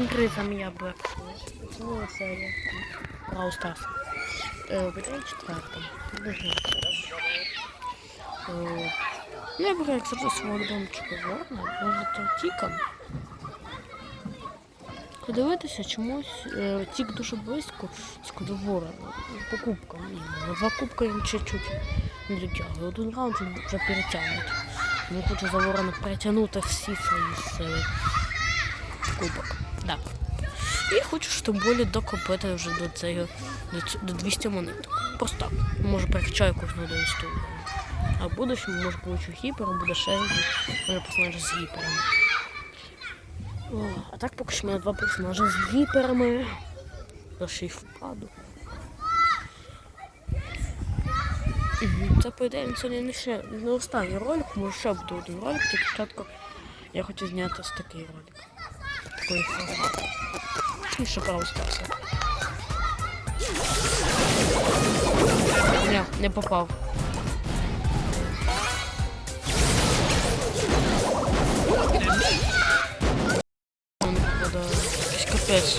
Всім привіт, з вами я Блэкпул. Знову серія Brawl Stars. Не знаю. Е, Ну, я беру, як завжди, свого любимчика Ворна. Може, то Тіком. Подивитися, чомусь е, Тік дуже близько з кодовора. По кубкам. Кубка він чуть-чуть не дотягує. Один раунд він вже перетягнуть. Він хоче за ворона перетягнути всі свої сили кубок. Да. І хочу, щоб болі докопити вже до цього до, 200 монет. Просто так. Може перекачаю кожну одну історію. А в будущому може получу гіпер, буде ще може персонаж з гіперами. О, а так поки що в мене два персонажі з гіперами. Я ще й впаду. Це по ідеї сьогодні не ще не останній ролик, може ще буде один ролик, тільки спочатку я хочу зняти ось такий ролик. Такий формат. І ще право. Не, не попадає. Якийсь.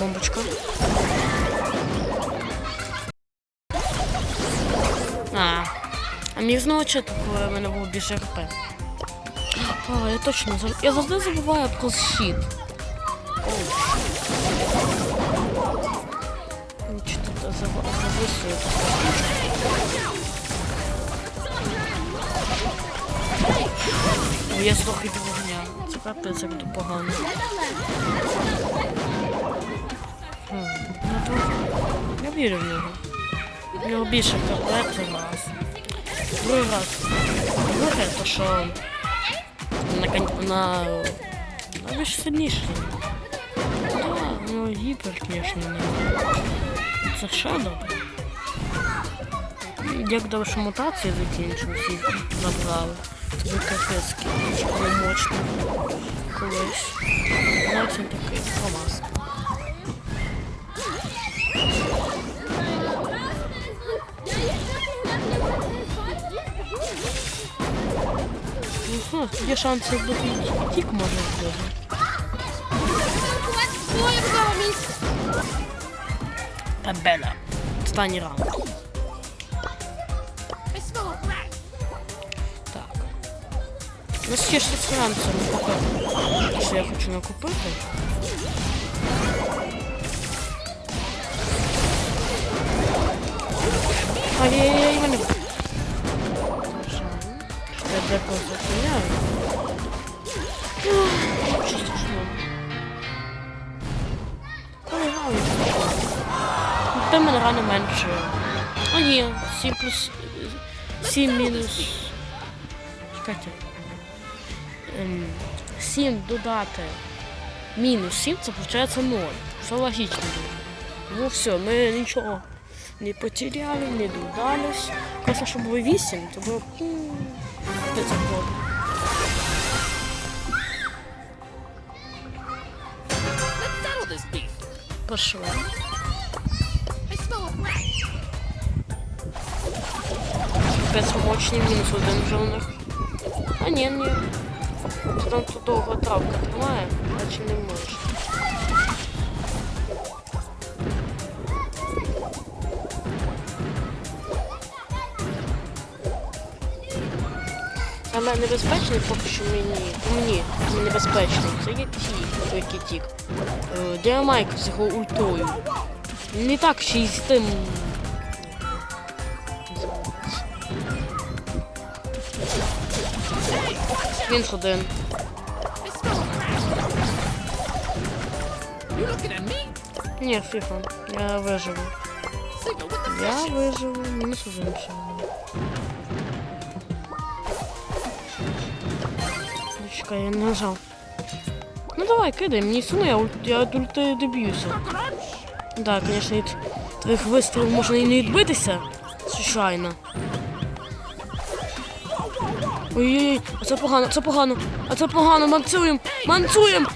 Бомбочка. Міг знову чити, коли в мене був більше РП. А, я точно я завжди забуваю про щит. Зав- Я здох від вогня. Це капець, як погано. Хм, ну то я вірю в нього. У нього більше КП це раз. Другий раз. Друге, то що на, кон- на, на більш сильніший. Да, ну гіпер, звісно, не. Це ще добре. Як добре, що мутації закінчили, всі забрали. Це був капець, який було мощно колись. Навіть Ну, є шанси, якби ти тік може зробити. Табеля. Останній раунд. Так. У нас є ще фінанси накупити. Що я хочу накупити. Ай-яй-яй, мене. Я зупиняю. Що страшного. Граю. Мене рано менше. А ні, 7 плюс 7 мінус. Чекайте. Ем, 7 додати. Мінус 7 це виходить 0. Все логічно. Ну все, ми нічого не потеряли, не додались. Просто щоб було 8, то було. This beef. Пошли. Капець мощний мінус один вже у них. А ні, ні. Там тут довго травка тримає, наче не можеш. Саме небезпечний поки що мені, мені, небезпечний, це є ті, який тік. Діамайк з його ультою. Не так ще й з тим. Він один. Ні, фіфа. Я виживу. Я виживу, мінус один ще. Чекай, я не нажав. Ну давай, кидай, мені суну, я, ульт- я від ульти доб'юся. Так, звісно, від твоїх вистрілів можна і не відбитися. Звичайно. Ой-ой-ой, оце погано, це погано, а це погано, манцуєм, манцуєм.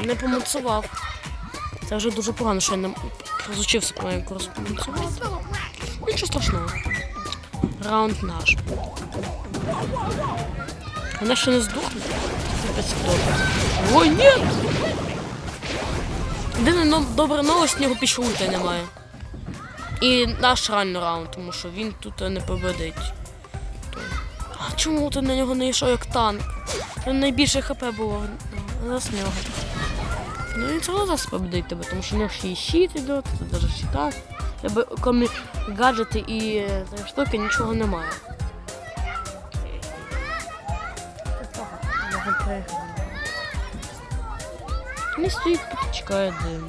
А, Не поманцував. Це вже дуже погано, що я не розучився по a rat. Нічого страшного. Раунд наш. Вона ще не здохне. Капець добре. Ой, ні! Єдине добра новость, в нього пішульта немає. І наш реально раунд, тому що він тут не победить. А чому ти на нього не йшов як танк? Там найбільше хп було за нього. Ну він одно зараз победить тебе, тому що у нього ще і щит іде, тут навіть щита. Тебе крім гаджети і е, штуки нічого немає. Не стоїть, чекає дим.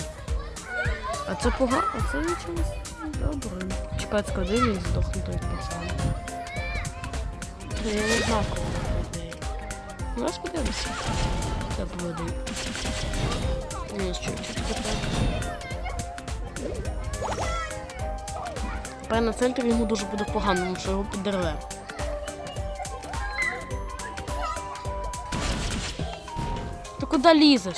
А це погано, а це нічого добре. Чекає складин і здохне той пацан. Я не знаю, кого буде. Ну, раз подивимося. Це буде. Ні, що тут таке. Тепер на центрі йому дуже буде погано, тому що його підерве. Ти куди лізеш?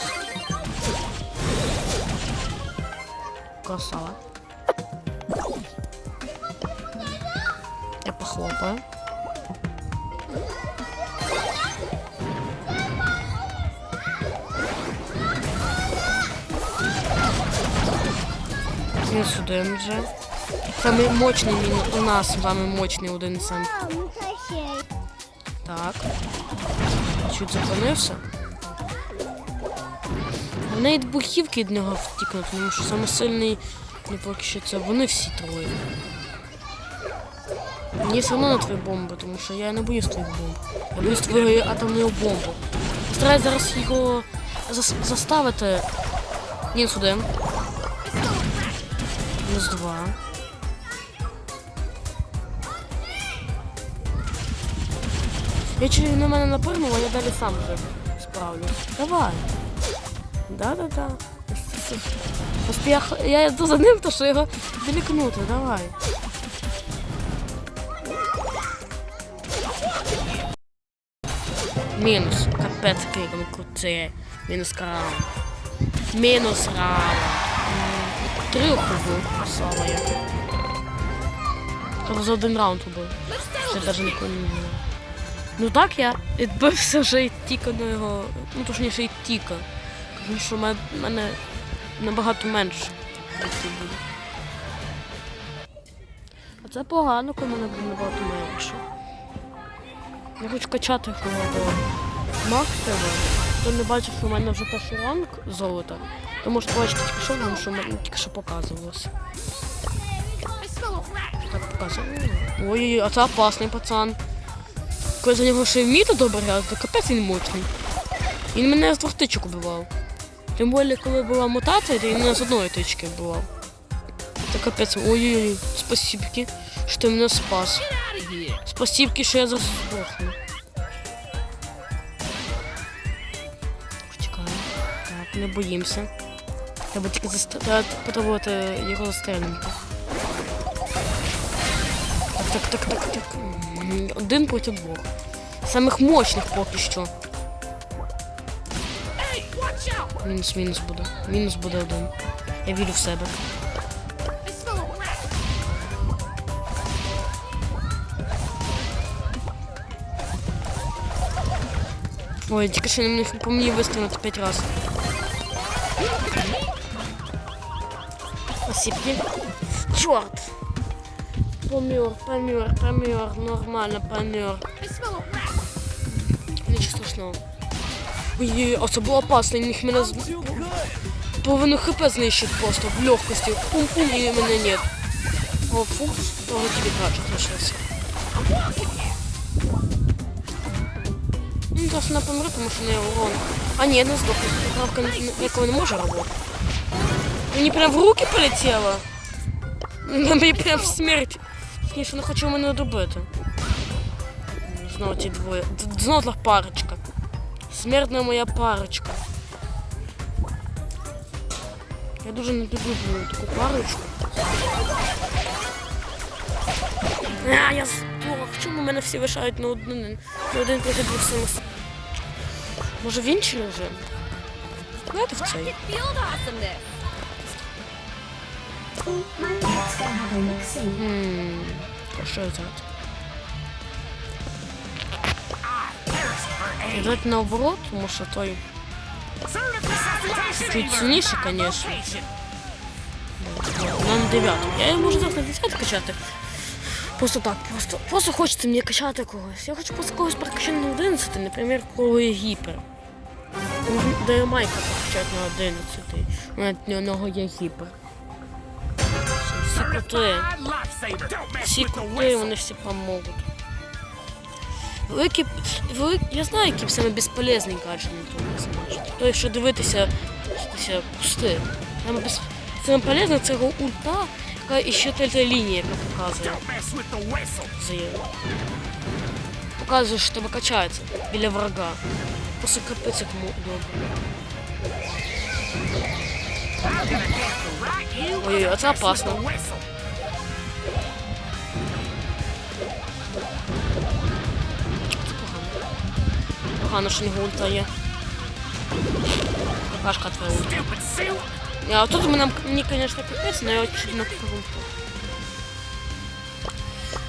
Красава. Я похлопаю. Він сюди вже. Самий мощний у нас вами мощний один сам. Так. Чуть зупинився. В неї бухівки від нього втікнуть, тому що саме сильний не поки що це вони всі троє. Мені все одно на твої бомби, тому що я не боюсь твоїх бомб. Я боюсь твоєї атомної бомби. Стараюсь зараз його зас- заставити. Мінус один. Мінус два. Якщо він на мене напрыгнув, а я далі сам вже справлюсь. Давай. Да-да-да. Просто я, йду за ним, то що його делікнути, давай. Мінус. Капець який він крутий. Мінус крава. Мінус рава. Три був. Слава я. Тобто за один раунд убив. Ще навіть ніколи не було. Ну так я відбився вже і тіка на його. Ну точніше і тіка. Що в мене, набагато менше. А це погано, коли мене буде набагато менше. Я хочу качати його до максимуму. Хто не бачив, що в мене вже перший ранг золота, то можете бачити тільки що, тому що в тільки що показувалося. Так показує. Ой-ой-ой, а це опасний пацан. Коли за нього ще вміти добре грати, то капець він мощний. Він мене з двох тичок убивав. Тим більше, коли була мутація, то мене з одної тички вбивав. Це капець. Ой-ой-ой, спасибки, що ти мене спас. Спасибки, що я зараз здохну. Так, не боїмося. Треба тільки заст... треба попробувати його застрелити. Так, так, так, так, так. Один проти двох. Самих мощних поки що. Мінус, мінус буде. Мінус буде один. Я вірю в себе. Ой, тільки що мені по мені вистрілити п'ять разів. Спасибки. Чорт! Помер, помер, помер, нормально помер. Нічого страшного. Ой, а це було опасно, він міг мене з... половину хп знищить просто в легкості. Пум-пум, і мене нет. О, фукс, того тобі гаджет лишився. Ну, зараз вона помре, тому що не урон. А ні, не здохне. Поправка не- якого не може робити. Мені прям в руки полетіло. Мені прям в смерть. Точніше, не хочу мене добити. Знову ті двоє. Д- Знову та парочка. Смертна моя парочка. Я дуже не люблю таку парочку. А, я здох. Чому мене всі лишають на один, на один проти двох самих? Може в інший режим? Давайте в цей. Хм, що взяти? Давайте наоборот, тому що той чуть сильніше, звісно. На дев'яту. Я її можу зараз на 10 качати. Просто так, просто, просто хочеться мені качати когось. Я хочу просто когось прокачати на 11, наприклад, кого є. Можна Де Майка прокачати на 11. У нього є гіпер. Всі коти. Всі коти, вони всі поможуть. Великі, велик, я знаю, який саме безполезний гаджет на тому персонажі. Той, що дивитися, дивитися кусти. Саме, без, саме полезне це його ульта, яка і ще третя лінія, яка показує. Заяву. Показує, що тебе качається біля врага. Просто капець як добре. Ой, а це опасно. Погано, що в нього ульта є. Какашка твоя ульта. А тут мене, мені, конечно, капець, но я чуть не покажу.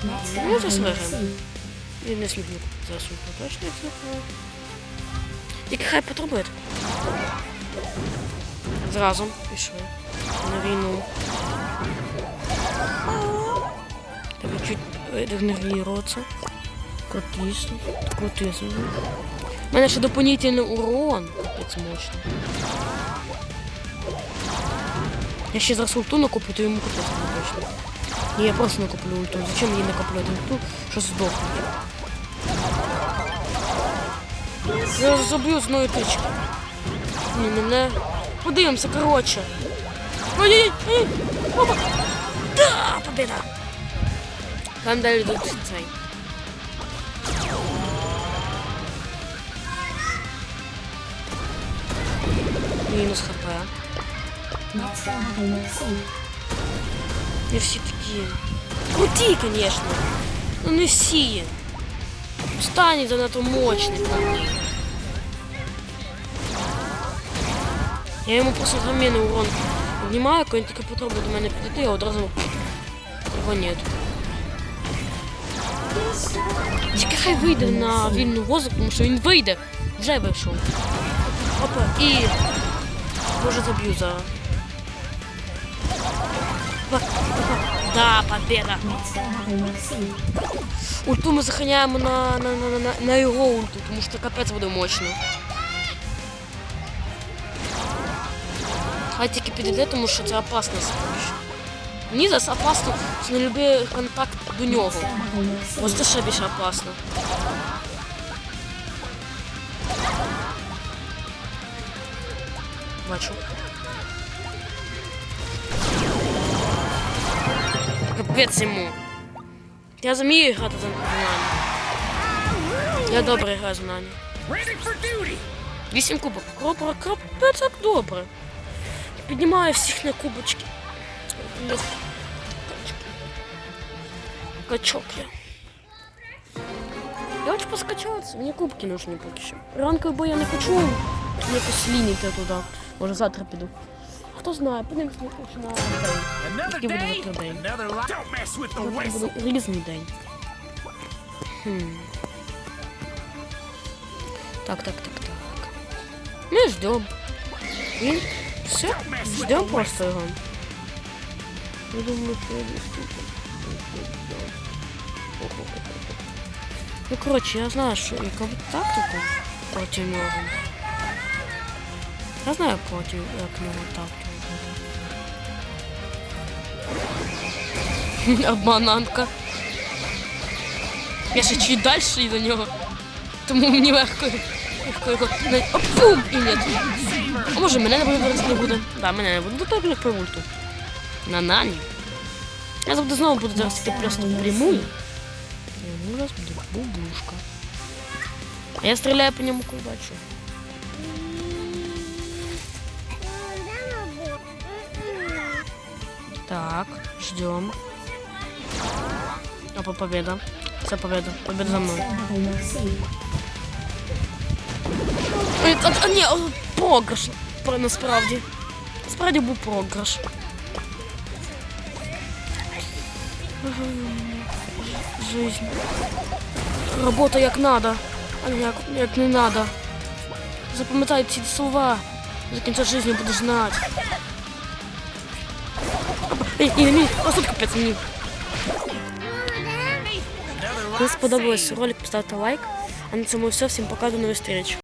Ну, зараз виграємо. І не смітник засунути. Точно смітник. Тільки хай потребує. Зразу пішли. На війну. Треба чуть регенеруватися. Крутісно. Крутісно. У мене ще дополнительний урон. Капець мощно. Я ще зараз ульту накоплю, то йому капець буде точно. Ні, я просто накоплю ульту. Зачем мені накопляти ульту, що здохне? Я заб'ю з одної тички. Ні, мене. Подивимося, коротше. Ой-ой-ой! Опа! Да, победа! Там далі йдуть цей. Мінус хп. Не всі такі. Круті, звісно. Ну не всі. Останні занадто мощний. Я йому просто заміну урон піднімаю, коли він тільки потрібно до мене підійти, я одразу його нет. Тільки хай вийде на вільну воздух, тому що він вийде. Вже вийшов. Опа, і може заб'ю за. Опа, опа. Да, победа. Ульту ми захороняємо на, на, на, на, на його ульту, тому що капець буде мощно. Хай тільки підійде, тому що це опасно сповіщення. Мені зараз опасно, що не любий контакт до нього. Ось це ще більше опасно. Бачу. Капець йому. Я замію грати за Нані. Я добре граю за Нані. Вісім кубок. Кропора, капець як добре. Піднімаю всіх на кубочки. Качок я. Я хочу поскачатися, мені кубки нужні поки що. Ранковий бой я не хочу якось лініти туди. Може завтра піду. Хто знає, подивимось на день. Який буде завтра день? Завтра буде різний день. Хм. Так, так, так, так. Ми ждем. Він все, ждем просто його. Я думаю, що я. Ну, коротше, я знаю, що яка тактику проти нього. Я знаю проти як нього тактику. Обмананка. Я ще чуть далі до нього. Тому мені легко, легко його навіть опум і нет. А може мене не буде зараз не буде. Да, мене не буде. Ну так як по ульту. На нані. Я завжди знову буду зараз йти просто впрямую. І у нас буде бубушка. А я стріляю по ньому коли бачу. Так, ждем. Опа, победа. Це победа. Победа за мною. Ой, а, а, ні, о, програш. Про- Насправді. Насправді був програш. Жизнь. Робота як надо. А як, як не надо. Запам'ятай ці слова. До кінця життя будеш знати. Ей, ось капець мені. Коли сподобалось ролик, поставте лайк. А на цьому все. Всім пока, до нових зустріч.